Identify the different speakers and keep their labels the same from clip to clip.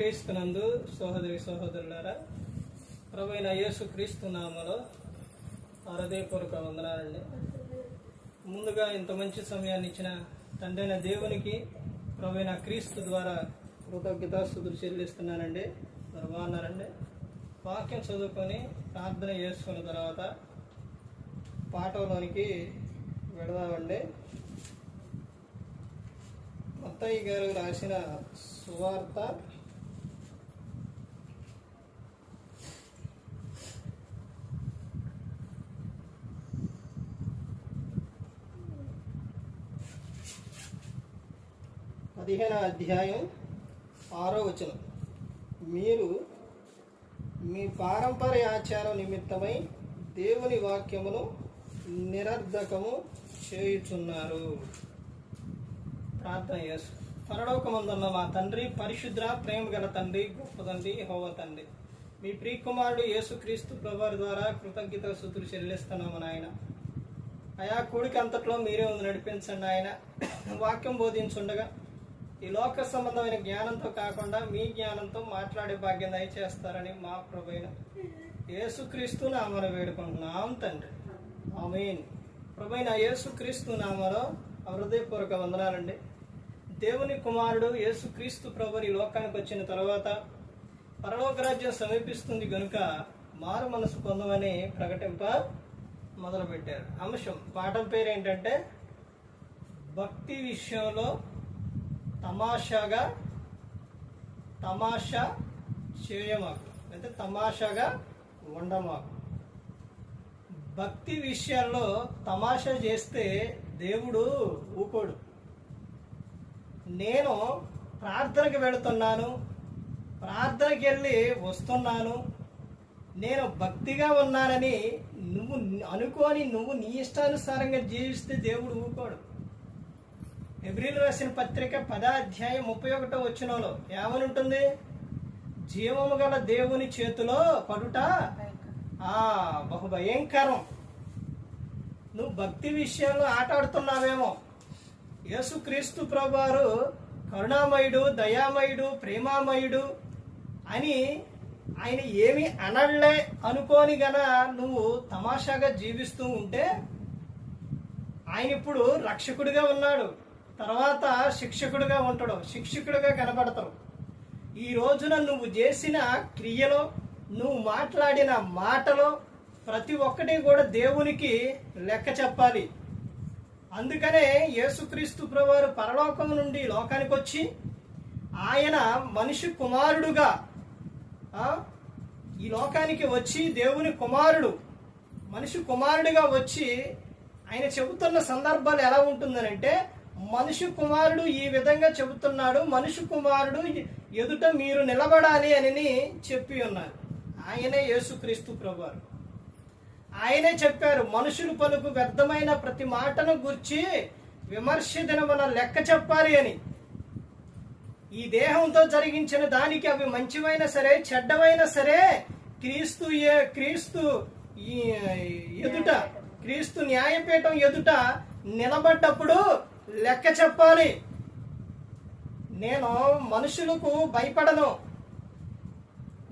Speaker 1: క్రీస్తునందు సహోదరి సహోదరులారా ప్రభుైన యేసు క్రీస్తు నామలో హృదయపూర్వక వందనాలండి. ముందుగా ఇంత మంచి సమయాన్ని ఇచ్చిన తండ్రైన దేవునికి ప్రభుైన క్రీస్తు ద్వారా కృతజ్ఞతాస్తుతులు చెల్లిస్తున్నానండి. మరి బాగున్నారండి? వాక్యం చదువుకొని ప్రార్థన చేసుకున్న తర్వాత పాఠంలోనికి వెడదామండి మత్తయ్య గారు రాసిన సువార్త పదిహేను అధ్యాయం ఆరో వచనం. మీరు మీ పారంపర్య ఆచారం నిమిత్తమై దేవుని వాక్యమును నిరర్ధకము చేయుచున్నారు. ప్రార్థన చేసు పరలోకమందున్న మా తండ్రి పరిశుద్ర ప్రేమ గల తండ్రి గొప్ప తండ్రి హోవ తండ్రి. మీ ప్రియకుమారుడు యేసుక్రీస్తు ప్రభువారి ద్వారా కృతజ్ఞత స్థుతులు చెల్లిస్తున్నాము నాయన. అయా కూడికి అంతట్లో మీరే ఉంది నడిపించండి ఆయన వాక్యం బోధించుండగా ఈ లోక సంబంధమైన జ్ఞానంతో కాకుండా మీ జ్ఞానంతో మాట్లాడే భాగ్యం దయచేస్తారని మా ప్రభైన యేసుక్రీస్తు నామను వేడుకుంటున్నాం తండ్రి. ఆమెన్. ప్రభైన యేసుక్రీస్తు నామలో హృదయపూర్వక వందనాలండి. దేవుని కుమారుడు యేసుక్రీస్తు ప్రభుని ఈ లోకానికి వచ్చిన తర్వాత పరలోకరాజ్యం సమీపిస్తుంది గనుక మారు మనసు పొందమని ప్రకటింప మొదలుపెట్టారు. అంశం పాఠం పేరు ఏంటంటే భక్తి విషయంలో తమాషాగా తమాషా చేయమాకు. అయితే తమాషాగా ఉండమాకు భక్తి విషయాల్లో తమాషా చేస్తే దేవుడు ఊకోడు. నేను ప్రార్థనకి వెళుతున్నాను ప్రార్థనకి వెళ్ళి వస్తున్నాను నేను భక్తిగా ఉన్నానని నువ్వు అనుకోని నువ్వు నీ ఇష్టానుసారంగా జీవిస్తే దేవుడు ఊకోడు. ఎబ్రిల్ రాసిన పత్రిక పదాధ్యాయం ముప్పై ఒకటో వచ్చినలో ఏమనుంటుంది? జీవము గల దేవుని చేతిలో పడుట ఆ బహు భయంకరం. నువ్వు భక్తి విషయంలో ఆటాడుతున్నావేమో యేసుక్రీస్తు ప్రభువారు కరుణామయుడు దయామయుడు ప్రేమామయుడు అని ఆయన ఏమి అనళ్ళే అనుకోని గన నువ్వు తమాషాగా జీవిస్తూ ఉంటే ఆయన ఇప్పుడు రక్షకుడిగా ఉన్నాడు. తర్వాత శిక్షకుడిగా ఉంటాడు. శిక్షకుడిగా కనబడతావు ఈ రోజున నువ్వు చేసిన క్రియలో నువ్వు మాట్లాడిన మాటలో ప్రతి ఒక్కటి కూడా దేవునికి లెక్క చెప్పాలి. అందుకనే యేసుక్రీస్తు ప్రభువారు పరలోకం నుండి లోకానికి వచ్చి ఆయన మనిషి కుమారుడుగా ఈ లోకానికి వచ్చి దేవుని కుమారుడు మనిషి కుమారుడిగా వచ్చి ఆయన చెబుతున్న సందర్భాలు ఎలా ఉంటుందనంటే మనుషు కుమారుడు ఈ విధంగా చెబుతున్నాడు మనుషు కుమారుడు ఎదుట మీరు నిలబడాలి అని చెప్పి ఉన్నారు. ఆయనే యేసుక్రీస్తు ప్రభువారు. ఆయనే చెప్పారు మనుషులు పలుకు వ్యర్థమైన ప్రతి మాటను గుర్చి విమర్శ దినమున లెక్క చెప్పాలి అని. ఈ దేహంతో జరిగించిన దానికి అవి మంచివైనా సరే చెడ్డవైనా సరే క్రీస్తు ఏ- క్రీస్తు ఈ ఎదుట క్రీస్తు న్యాయపీఠం ఎదుట నిలబడ్డప్పుడు లెక్క చెప్పాలి. నేను మనుషులకు భయపడను.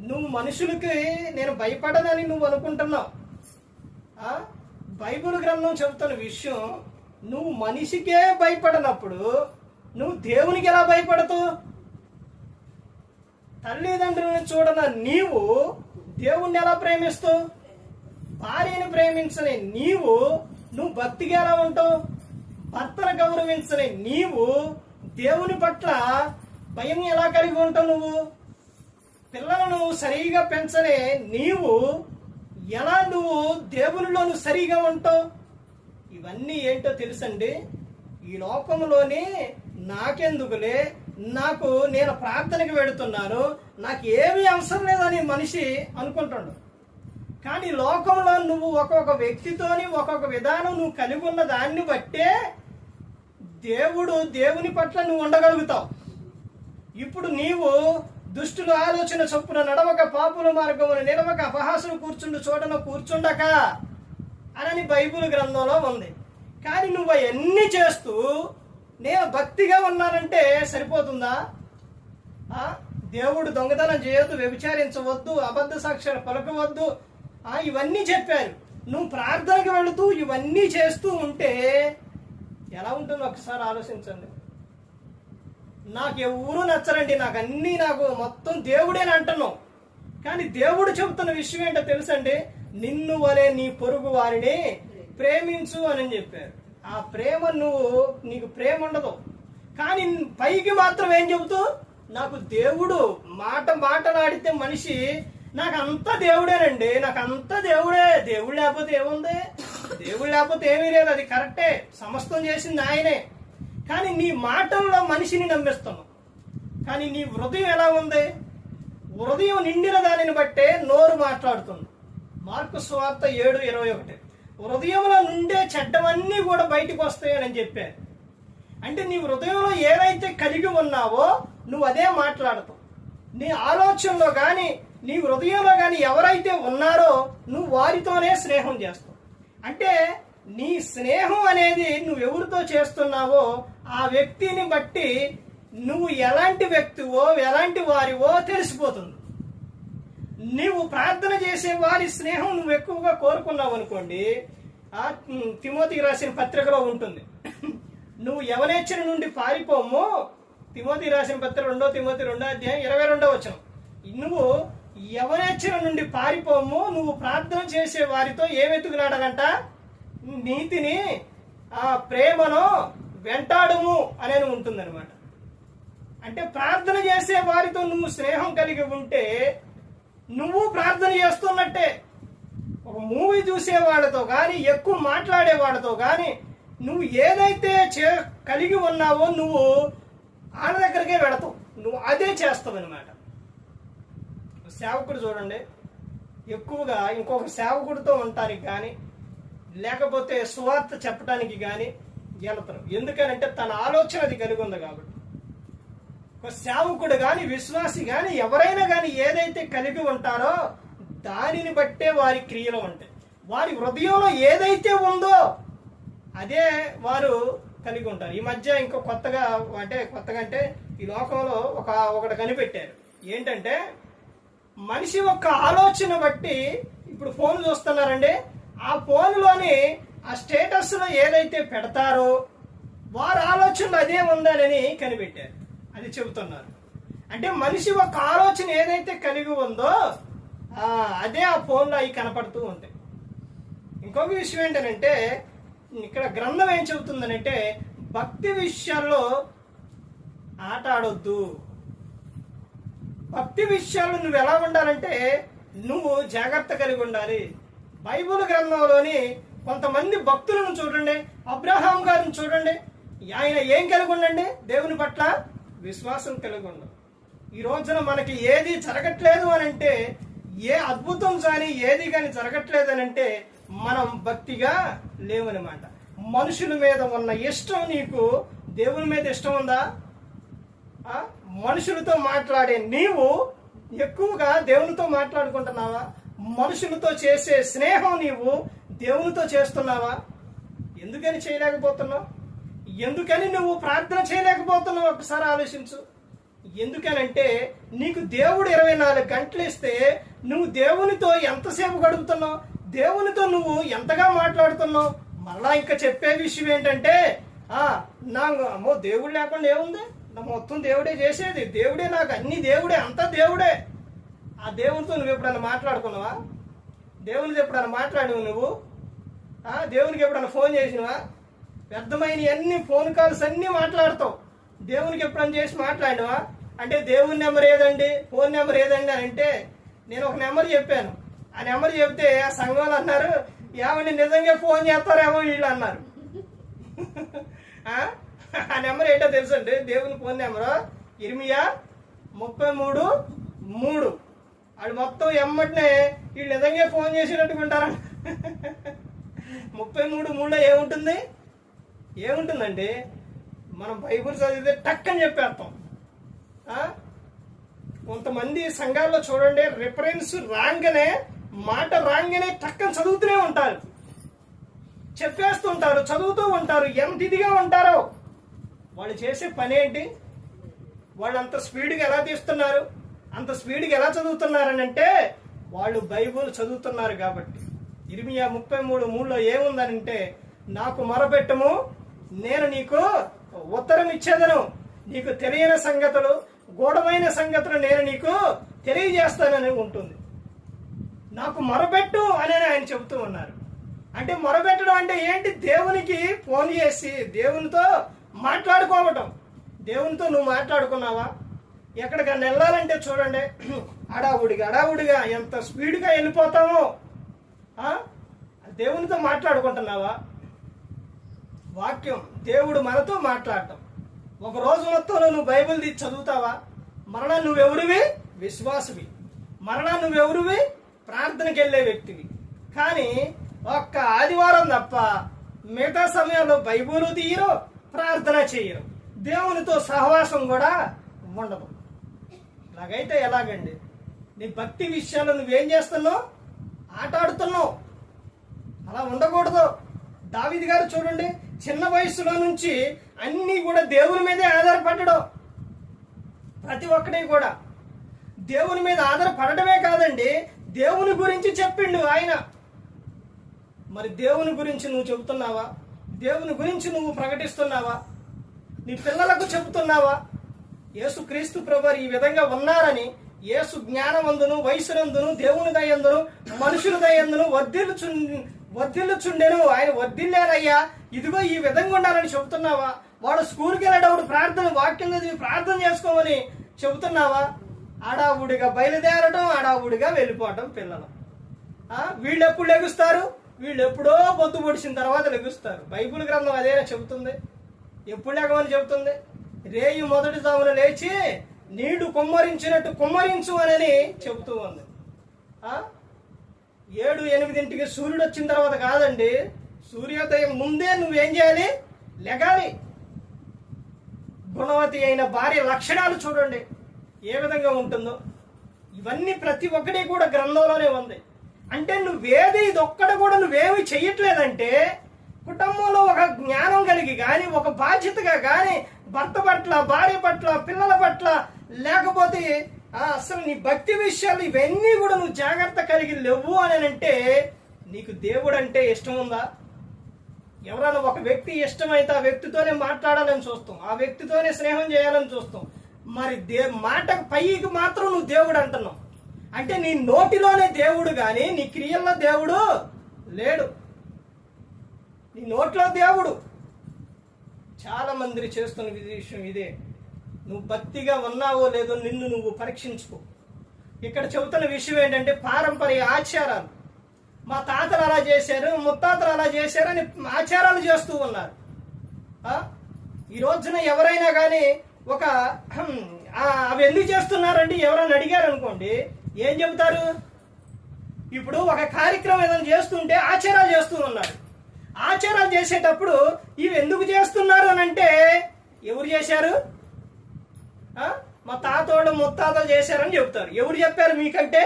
Speaker 1: నువ్వు మనుషులకి నేను భయపడనని నువ్వు అనుకుంటున్నావు. బైబుల్ బైబిల్ గ్రంథం చెబుతున్న విషయం నువ్వు మనిషికే భయపడనప్పుడు నువ్వు దేవునికి ఎలా భయపడతావు? తల్లిదండ్రులను చూడన నీవు దేవుణ్ణి ఎలా ప్రేమిస్తావు? భార్యను ప్రేమించని నీవు నువ్వు భక్తిగా ఎలా ఉంటావు? భర్తను గౌరవించని నీవు దేవుని పట్ల భయం ఎలా కలిగి ఉంటావు నువ్వు? పిల్లలను సరిగా పెంచనే నీవు ఎలా నువ్వు దేవునిలో నువ్వు సరిగా ఉంటావు? ఇవన్నీ ఏంటో తెలుసండి? ఈ లోకంలోని నాకెందుకులే? నాకు నేను ప్రార్థనకి వెడుతున్నాను నాకు ఏమీ అవసరం లేదని మనిషి అనుకుంటాడు. కానీ లోకంలో నువ్వు ఒక్కొక్క వ్యక్తితోని ఒక్కొక్క విధానం నువ్వు కలిగి ఉన్న దాన్ని బట్టే దేవుడు దేవుని పట్ల నువ్వు ఉండగలుగుతావు. ఇప్పుడు నీవు దుష్టుల ఆలోచన చొప్పున నడవక పాపుల మార్గమును నిలవక అపహాసులు కూర్చుండు చోటన కూర్చుండక అని బైబిల్ గ్రంథంలో ఉంది. కానీ నువ్వు అవన్నీ చేస్తూ నేను భక్తిగా ఉన్నానంటే సరిపోతుందా? దేవుడు దొంగతనం చేయొద్దు వ్యభిచారించవద్దు అబద్ధ సాక్ష్యాలు పలకవద్దు ఇవన్నీ చెప్పారు. నువ్వు ప్రార్థనకు వెళుతూ ఇవన్నీ చేస్తూ ఉంటే ఎలా ఉంటుందో ఒకసారి ఆలోచించండి. నాకు ఎవరు నచ్చరండి. నాకు అన్నీ నాకు మొత్తం దేవుడేని అంటున్నావు. కానీ దేవుడు చెబుతున్న విషయం ఏంటో తెలుసండి? నిన్ను వలే నీ పొరుగు వారిని ప్రేమించు అని చెప్పారు. ఆ ప్రేమ నువ్వు నీకు ప్రేమ ఉండదు. కానీ పైకి మాత్రం ఏం చెబుతూ? నాకు దేవుడు మాట మాటలాడితే మనిషి నాకు అంతా దేవుడేనండి నాకు అంతా దేవుడే. దేవుడు లేకపోతే ఏముంది? దేవుడు లేకపోతే ఏమీ లేదు అది కరెక్టే. సమస్తం చేసింది ఆయనే. కానీ నీ మాటల్లో మనిషిని నమ్మిస్తున్నావు కానీ నీ హృదయం ఎలా ఉంది? హృదయం నిండిన దానిని బట్టే నోరు మాట్లాడుతుంది. మార్కు స్వార్త ఏడు ఇరవై ఒకటి. హృదయంలో నుండే చెడ్డవన్నీ కూడా బయటకు వస్తాయని చెప్పారు. అంటే నీ హృదయంలో ఏదైతే కలిగి ఉన్నావో నువ్వు అదే మాట్లాడతావు. నీ ఆలోచనలో కానీ నీ హృదయంలో కానీ ఎవరైతే ఉన్నారో నువ్వు వారితోనే స్నేహం చేస్తావు. అంటే నీ స్నేహం అనేది నువ్వు ఎవరితో చేస్తున్నావో ఆ వ్యక్తిని బట్టి నువ్వు ఎలాంటి వ్యక్తివో ఎలాంటి వారివో తెలిసిపోతుంది. నువ్వు ప్రార్థన చేసే వారి స్నేహం నువ్వు ఎక్కువగా కోరుకున్నావు అనుకోండి ఆ తిమోతికి రాసిన పత్రికలో ఉంటుంది. నువ్వు యవనేచ్చర నుండి పారిపోము తిమోతి రాసిన పత్రిక రెండో తిమోతి రెండో అధ్యాయం ఇరవై రెండో వచ్చిన నువ్వు యవనేచ్చర నుండి పారిపోము నువ్వు ప్రార్థన చేసే వారితో ఏం నీతిని ఆ ప్రేమను వెంటాడుము అనేది ఉంటుందన్నమాట. అంటే ప్రార్థన చేసే వారితో నువ్వు స్నేహం కలిగి ఉంటే నువ్వు ప్రార్థన చేస్తున్నట్టే. ఒక మూవీ చూసే వాళ్ళతో కానీ ఎక్కువ మాట్లాడే వాళ్ళతో కానీ నువ్వు ఏదైతే చే కలిగి ఉన్నావో నువ్వు వాళ్ళ దగ్గరికే వెళతావు. నువ్వు అదే చేస్తావు అనమాట సేవకుడు చూడండి. ఎక్కువగా ఇంకొక సేవకుడితో ఉండటానికి కానీ లేకపోతే సువార్త చెప్పడానికి కానీ వెళతారు ఎందుకనంటే తన ఆలోచన అది కలిగి ఉంది కాబట్టి. ఒక సేవకుడు కానీ విశ్వాసి కానీ ఎవరైనా కానీ ఏదైతే కలిగి ఉంటారో దానిని బట్టే వారి క్రియలు ఉంటాయి. వారి హృదయంలో ఏదైతే ఉందో అదే వారు కలిగి ఉంటారు. ఈ మధ్య ఇంకో కొత్తగా అంటే కొత్తగా అంటే ఈ లోకంలో ఒక ఒకటి కనిపెట్టారు. ఏంటంటే మనిషి యొక్క ఆలోచన బట్టి ఇప్పుడు ఫోన్ చూస్తున్నారండి. ఆ ఫోన్లోని ఆ స్టేటస్లో ఏదైతే పెడతారో వారి ఆలోచనలు అదే ఉందని కనిపెట్టారు. అది చెబుతున్నారు. అంటే మనిషి ఒక ఆలోచన ఏదైతే కలిగి ఉందో అదే ఆ ఫోన్లో అవి కనపడుతూ ఉంటాయి. ఇంకొక విషయం ఏంటంటే ఇక్కడ గ్రంథం ఏం చెబుతుందనంటే భక్తి విషయాల్లో ఆట ఆడొద్దు. భక్తి విషయాల్లో నువ్వు ఎలా ఉండాలంటే నువ్వు జాగ్రత్త కలిగి ఉండాలి. బైబిల్ గ్రంథంలోని కొంతమంది భక్తులను చూడండి అబ్రహాం గారిని చూడండి ఆయన ఏం కలిగి ఉండండి? దేవుని పట్ల విశ్వాసం కలిగి ఉండాలి. ఈ రోజున మనకి ఏది జరగట్లేదు అని అంటే ఏ అద్భుతం కానీ ఏది కానీ జరగట్లేదు అని అంటే మనం భక్తిగా లేవనమాట. మనుషుల మీద ఉన్న ఇష్టం నీకు దేవుని మీద ఇష్టం ఉందా? ఆ? మనుషులతో మాట్లాడే నీవు ఎక్కువగా దేవునితో మాట్లాడుకుంటున్నావా? మనుషులతో చేసే స్నేహం నీవు దేవునితో చేస్తున్నావా? ఎందుకని చేయలేకపోతున్నావు? ఎందుకని నువ్వు ప్రార్థన చేయలేకపోతున్నావు? ఒకసారి ఆలోచించు. ఎందుకనంటే నీకు దేవుడు ఇరవై నాలుగు గంటలు ఇస్తే నువ్వు దేవునితో ఎంతసేపు గడుపుతున్నావు? దేవునితో నువ్వు ఎంతగా మాట్లాడుతున్నావు? మళ్ళా ఇంకా చెప్పే విషయం ఏంటంటే ఆ నా అమ్మో దేవుడు లేకుండా ఏముంది? నా మొత్తం దేవుడే చేసేది. దేవుడే నాకు అన్ని దేవుడే అంతా దేవుడే. ఆ దేవునితో నువ్వు ఎప్పుడన్నా మాట్లాడుకున్నావా? దేవునితో ఎప్పుడన్నా మాట్లాడినవు నువ్వు? దేవునికి ఎప్పుడన్నా ఫోన్ చేసినవా? వ్యర్థమైన అన్ని ఫోన్ కాల్స్ అన్నీ మాట్లాడతావు. దేవునికి ఎప్పుడన్నా చేసి మాట్లాడినవా? అంటే దేవుని నెంబర్ ఏదండి? ఫోన్ నెంబర్ ఏదండి అని అంటే నేను ఒక నెంబర్ చెప్పాను. ఆ నెంబర్ చెప్తే ఆ సంఘం అన్నారు ఏమండి నిజంగా ఫోన్ చేస్తారేమో వీళ్ళు అన్నారు. ఆ? నెంబర్ ఏంటో తెలుసండి? దేవుని ఫోన్ నెంబరు ఇరిమియా ముప్పై మూడు మూడు. వాళ్ళు మొత్తం ఎమ్మటినే వీళ్ళు నిజంగా ఫోన్ చేసినట్టుకుంటారా ముప్పై మూడు మూడులో ఏముంటుంది? ఏముంటుందండి? మనం బైబుల్ చదివితే టక్కని చెప్పేస్తాం. కొంతమంది సంఘాల్లో చూడండి రిఫరెన్స్ రాగానే మాట రాగానే టక్కని చదువుతూనే ఉంటారు. చెప్పేస్తుంటారు చదువుతూ ఉంటారు. ఎంత ఇదిగా ఉంటారో. వాళ్ళు చేసే పని ఏంటి? వాళ్ళు అంత స్పీడ్గా ఎలా తీస్తున్నారు? అంత స్పీడ్గా ఎలా చదువుతున్నారని అంటే వాళ్ళు బైబుల్ చదువుతున్నారు కాబట్టి. ఇరిమియా ముప్పై మూడు మూడులో ఏముందనంటే నాకు మొరపెట్టము నేను నీకు ఉత్తరం ఇచ్చేదను. నీకు తెలియని సంగతులు గూఢమైన సంగతులు నేను నీకు తెలియజేస్తానని ఉంటుంది. నాకు మొరపెట్టు అని ఆయన చెబుతూ ఉన్నారు. అంటే మొరపెట్టడం అంటే ఏంటి? దేవునికి ఫోన్ చేసి దేవునితో మాట్లాడుకోవటం. దేవునితో నువ్వు మాట్లాడుకున్నావా? ఎక్కడికన్నా వెళ్ళాలంటే చూడండి. అడావుడిగా అడావుడిగా ఎంత స్పీడ్గా వెళ్ళిపోతామో. దేవునితో మాట్లాడుకుంటున్నావా? వాక్యం దేవుడు మనతో మాట్లాడటం. ఒక రోజు మొత్తంలో నువ్వు బైబిల్ తీసి చదువుతావా? మరణ నువ్వెవరివి? విశ్వాసవి. మరణ నువ్వెవరివి? ప్రార్థనకి వెళ్ళే వ్యక్తివి. కానీ ఒక్క ఆదివారం తప్ప మిగతా సమయంలో బైబులు తీయరు. ప్రార్థన చేయరు. దేవునితో సహవాసం కూడా ఉండదు. అలాగైతే ఎలాగండి? నీ భక్తి విషయాలు నువ్వేం చేస్తున్నావు? ఆట ఆడుతున్నావు అలా ఉండకూడదు. దావిది గారు చూడండి చిన్న వయసులో నుంచి అన్నీ కూడా దేవుని మీదే ఆధారపడడం. ప్రతి ఒక్కటి కూడా. దేవుని మీద ఆధారపడటమే కాదండి దేవుని గురించి చెప్పిండు ఆయన. మరి దేవుని గురించి నువ్వు చెబుతున్నావా? దేవుని గురించి నువ్వు ప్రకటిస్తున్నావా? నీ పిల్లలకు చెబుతున్నావా? యేసు క్రీస్తు ప్రభు ఈ విధంగా ఉన్నారని యేసు జ్ఞానమందును వయసునందును దేవుని దయందును మనుషుల దయందును వర్ధిల్లుచు వర్ధిల్లుచుండెను. ఆయన వర్ధిల్లారయ్యా. ఇదిగో ఈ విధంగా ఉండాలని చెబుతున్నావా? వాడు స్కూల్కి వెళ్ళేటప్పుడు ప్రార్థన వాక్యం చదివి ప్రార్థన చేసుకోమని చెబుతున్నావా? ఆడావుడిగా బయలుదేరటం ఆడావుడిగా వెళ్ళిపోవటం పిల్లలు. వీళ్ళు ఎప్పుడు లెగుస్తారు? వీళ్ళు ఎప్పుడో పొద్దు పొడిచిన తర్వాత లెగుస్తారు. బైబిల్ గ్రంథం అదేనా చెబుతుంది. ఎప్పుడు లేకమని చెబుతుంది? రేయి మొదటి జామున లేచి నీడు కుమ్మరించినట్టు కుమ్మరించు అని చెబుతూ ఉంది. ఏడు ఎనిమిదింటికి సూర్యుడు వచ్చిన తర్వాత కాదండి సూర్యోదయం ముందే నువ్వేం చేయాలి? లెగాలి. గుణవతి అయిన భార్య లక్షణాలు చూడండి. ఏ విధంగా ఉంటుందో. ఇవన్నీ ప్రతి ఒక్కటి కూడా గ్రంథంలోనే ఉంది. అంటే నువ్వేది ఇది ఒక్కడ కూడా నువ్వేమి చెయ్యట్లేదంటే కుటుంబంలో ఒక జ్ఞానం కలిగి కానీ ఒక బాధ్యతగా కానీ భర్త పట్ల భార్య పట్ల పిల్లల పట్ల లేకపోతే అసలు నీ భక్తి విషయాలు ఇవన్నీ కూడా నువ్వు జాగ్రత్త కలిగి లేవు అని అంటే నీకు దేవుడు అంటే ఇష్టం ఉందా? ఎవరైనా ఒక వ్యక్తి ఇష్టమైతే ఆ వ్యక్తితోనే మాట్లాడాలని చూస్తాం ఆ వ్యక్తితోనే స్నేహం చేయాలని చూస్తాం. మరి దే మాటకు పైకి మాత్రం నువ్వు దేవుడు అంటున్నావు అంటే నీ నోటిలోనే దేవుడు కానీ నీ క్రియల్లో దేవుడు లేడు. నీ నోట్లో దేవుడు. చాలా మంది చేస్తున్న విషయం ఇదే. నువ్వు భక్తిగా ఉన్నావో లేదో నిన్ను నువ్వు పరీక్షించుకో. ఇక్కడ చెబుతున్న విషయం ఏంటంటే పారంపర్య ఆచారాలు. మా తాతలు అలా చేశారు ముత్తాతలు అలా చేశారని ఆచారాలు చేస్తూ ఉన్నారు. ఈ రోజున ఎవరైనా కానీ ఒక అవి ఎందుకు చేస్తున్నారండి? ఎవరైనా అడిగారు అనుకోండి ఏం చెబుతారు? ఇప్పుడు ఒక కార్యక్రమం ఏదైనా చేస్తుంటే ఆచారాలు చేస్తూ ఉన్నారు. ఆచారాలు చేసేటప్పుడు ఇవి ఎందుకు చేస్తున్నారు అని అంటే ఎవరు చేశారు? మా తాతోళ్ళు ముత్తాతలు చేశారని చెప్తారు ఎవరు చెప్పారు మీకంటే?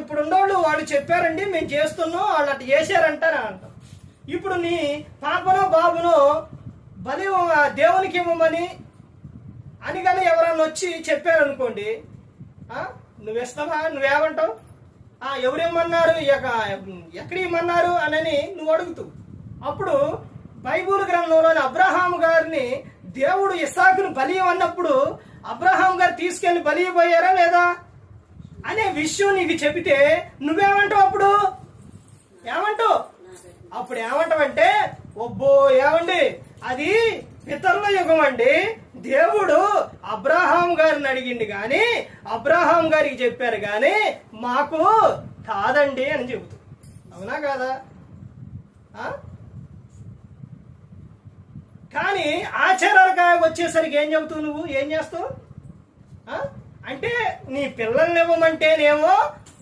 Speaker 1: ఇప్పుడు ఉన్నోళ్ళు వాళ్ళు చెప్పారండి మేము చేస్తున్నాం వాళ్ళు అట్లా చేశారంటారని అంటాం. ఇప్పుడు నీ పాపనో బాబునో బలి దేవునికి ఇవ్వమని అని కానీ ఎవరన్నా వచ్చి చెప్పారనుకోండి నువ్వు ఇస్తావా నువ్వేమంటావు? ఆ, ఎవరేమన్నారు ఎక్కడ ఇమ్మన్నారు అనని నువ్వు అడుగుతూ. అప్పుడు బైబుల్ గ్రంథంలోని అబ్రహాం గారిని దేవుడు ఇసాకును బలి అన్నప్పుడు అబ్రహాం గారు తీసుకెళ్ళి బలి పోయారా లేదా? అనే విషయం నీకు చెబితే నువ్వేమంటావు అప్పుడు? ఏమంటావు? అప్పుడు ఏమంటావంటే ఒబ్బో ఏమండి? అది పితరుల యుగం అండి. దేవుడు అబ్రహాం గారిని అడిగిండు కానీ అబ్రహాం గారికి చెప్పారు కానీ మాకు కాదండి అని చెబుతూ. అవునా కాదా? కానీ ఆచారాలుగా వచ్చేసరికి ఏం చెబుతావు నువ్వు? ఏం చేస్తావు? అంటే నీ పిల్లల్ని ఇవ్వమంటేనేమో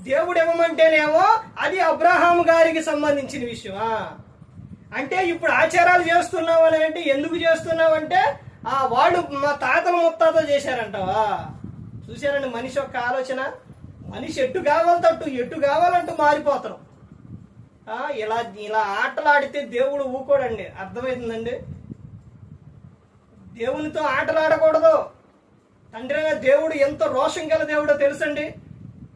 Speaker 1: దేవుడు ఇవ్వమంటేనేమో అది అబ్రహాం గారికి సంబంధించిన విషయమా? అంటే ఇప్పుడు ఆచారాలు చేస్తున్నావు అని అంటే ఎందుకు చేస్తున్నావు అంటే ఆ వాళ్ళు మా తాతలు ముత్తాతలు చేశారంటావా? చూశారండి మనిషి యొక్క ఆలోచన? మనిషి ఎటు కావాలంటూ ఎటు కావాలంటూ మారిపోతారు ఇలా ఇలా ఇలా ఆటలాడితే దేవుడు ఊకోడండి. అర్థమవుతుందండి దేవునితో ఆటలాడకూడదు. తండ్రి దేవుడు ఎంత రోషం గల దేవుడో తెలుసండి?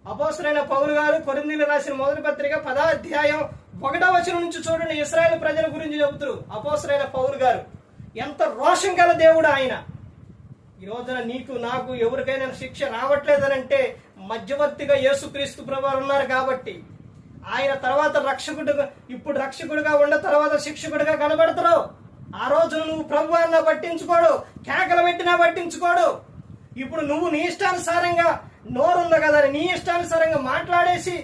Speaker 1: అపోసరైన పౌలు గారు కొరిందీలు రాసిన మొదటి పత్రిక పదాధ్యాయం ఒకటో వచనం నుంచి చూడండి ఇస్రాయేల్ ప్రజల గురించి చెబుతారు అపోసరైన పౌరు గారు ఎంత రోషం గల దేవుడు ఆయన. ఈ రోజున నీకు నాకు ఎవరికైనా శిక్ష రావట్లేదనంటే మధ్యవర్తిగా యేసుక్రీస్తు ప్రభావం ఉన్నారు కాబట్టి ఆయన తర్వాత రక్షకుడుగా ఇప్పుడు రక్షకుడిగా ఉండ తర్వాత శిక్షకుడిగా కనబడతావు ఆ రోజు నువ్వు ప్రభు అన్న పట్టించుకోడు కేకలు పెట్టినా పట్టించుకోడు. ఇప్పుడు నువ్వు నీ ఇష్టానుసారంగా నోరుంది కదా నీ ఇష్టానుసారంగా మాట్లాడేసి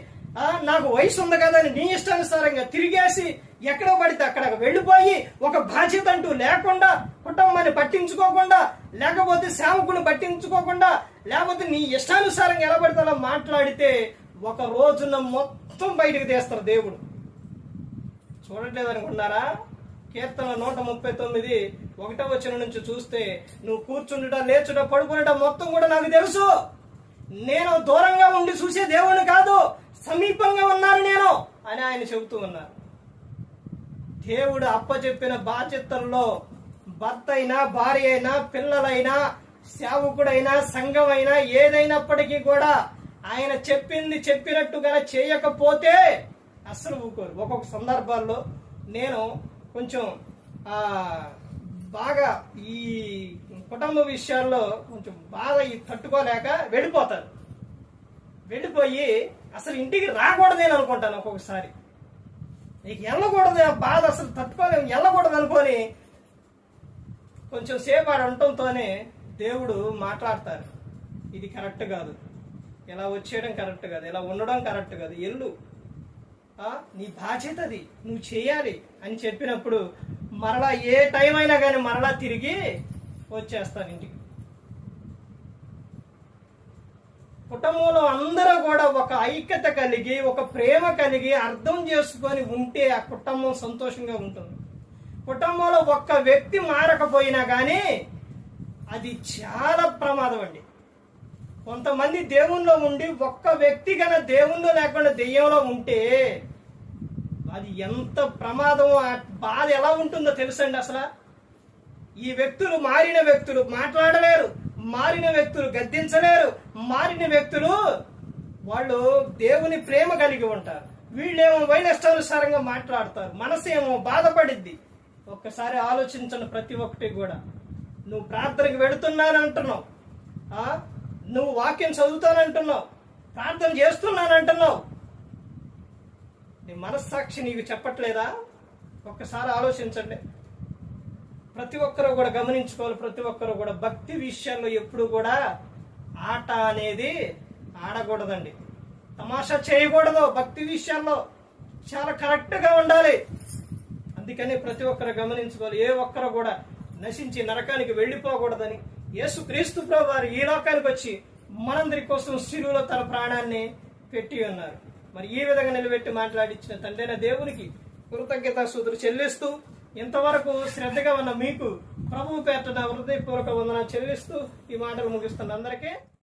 Speaker 1: నాకు వయసు ఉంది అని నీ ఇష్టానుసారంగా తిరిగేసి ఎక్కడో పడితే అక్కడ వెళ్ళిపోయి ఒక బాధ్యత అంటూ లేకుండా కుటుంబాన్ని పట్టించుకోకుండా లేకపోతే సేవకుని పట్టించుకోకుండా లేకపోతే నీ ఇష్టానుసారంగా ఎలా పడితే అలా మాట్లాడితే ఒక రోజున మొత్తం బయటకు తీస్తారు దేవుడు. చూడట్లేదు అనుకున్నారా కీర్తన నూట ముప్పై తొమ్మిది ఒకటో వచ్చిన నుంచి చూస్తే నువ్వు కూర్చుండుట లేచుట పడుకునేట మొత్తం కూడా నాకు తెలుసు. నేను దూరంగా ఉండి చూసే దేవుణ్ణి కాదు. సమీపంగా ఉన్నాను నేను అని ఆయన చెబుతూ ఉన్నారు. దేవుడు అప్పచెప్పిన బాధ్యతల్లో భర్త అయినా భార్య అయినా పిల్లలైనా సేవకుడైనా సంఘమైనా ఏదైనప్పటికీ కూడా ఆయన చెప్పింది చెప్పినట్టుగా చేయకపోతే అస్సలు ఊకోరు. ఒక్కొక్క సందర్భాల్లో నేను కొంచెం బాగా ఈ కుటుంబ విషయాల్లో కొంచెం బాగా ఈ తట్టుకోలేక వెళ్ళిపోతారు. వెళ్ళిపోయి అసలు ఇంటికి రాకూడదని అనుకుంటాను ఒక్కొక్కసారి. నీకు వెళ్ళకూడదు ఆ బాధ అసలు తట్టుకోలేము వెళ్ళకూడదు అనుకొని కొంచెం సేపు ఆడ ఉండటంతోనే దేవుడు మాట్లాడతారు ఇది కరెక్ట్ కాదు. ఇలా వచ్చేయడం కరెక్ట్ కాదు ఇలా ఉండడం కరెక్ట్ కాదు. ఎల్లు నీ బాధ్యత అది. నువ్వు చేయాలి అని చెప్పినప్పుడు మరలా ఏ టైం అయినా కానీ మరలా తిరిగి వచ్చేస్తాను ఇంటికి. కుటుంబంలో అందరూ కూడా ఒక ఐక్యత కలిగి ఒక ప్రేమ కలిగి అర్థం చేసుకొని ఉంటే ఆ కుటుంబం సంతోషంగా ఉంటుంది. కుటుంబంలో ఒక్క వ్యక్తి మారకపోయినా కానీ అది చాలా ప్రమాదం అండి. కొంతమంది దేవుల్లో ఉండి ఒక్క వ్యక్తి గన దేవుల్లో లేకుండా దెయ్యంలో ఉంటే అది ఎంత ప్రమాదం ఆ బాధ ఎలా ఉంటుందో తెలుసండి అసలు? ఈ వ్యక్తులు మారిన వ్యక్తులు మాట్లాడలేరు. మారిన వ్యక్తులు గద్దించలేరు. మారిన వ్యక్తులు వాళ్ళు దేవుని ప్రేమ కలిగి ఉంటారు. వీళ్ళేమో వైనష్టానుసారంగా మాట్లాడతారు. మనసు ఏమో బాధపడిద్ది. ఒక్కసారి ఆలోచించండి ప్రతి ఒక్కటి కూడా. నువ్వు ప్రార్థనకి వెడుతున్నానంటున్నావు నువ్వు వాక్యం చదువుతానంటున్నావు. ప్రార్థన చేస్తున్నానంటున్నావు. నీ మనస్సాక్షి నీకు చెప్పట్లేదా? ఒక్కసారి ఆలోచించండి. ప్రతి ఒక్కరూ కూడా గమనించుకోవాలి ప్రతి ఒక్కరూ కూడా. భక్తి విషయాల్లో ఎప్పుడు కూడా ఆట అనేది ఆడకూడదండి. తమాషా చేయకూడదు భక్తి విషయాల్లో చాలా కరెక్ట్గా ఉండాలి. అందుకని ప్రతి ఒక్కరు గమనించుకోవాలి ఏ ఒక్కరు కూడా నశించి నరకానికి వెళ్ళిపోకూడదని. యేసు క్రీస్తు వారు ఈ లోకానికి వచ్చి మనందరి కోసం శిలువులో తన ప్రాణాన్ని పెట్టి ఉన్నారు. మరి ఈ విధంగా నిలబెట్టి మాట్లాడించిన తండ్రైన దేవునికి కృతజ్ఞత సూతులు చెల్లిస్తూ ఇంతవరకు శ్రద్ధగా ఉన్న మీకు ప్రభు పేట హృదయపూర్వక వందన చెల్లిస్తూ ఈ మాటలు ముగిస్తున్న అందరికీ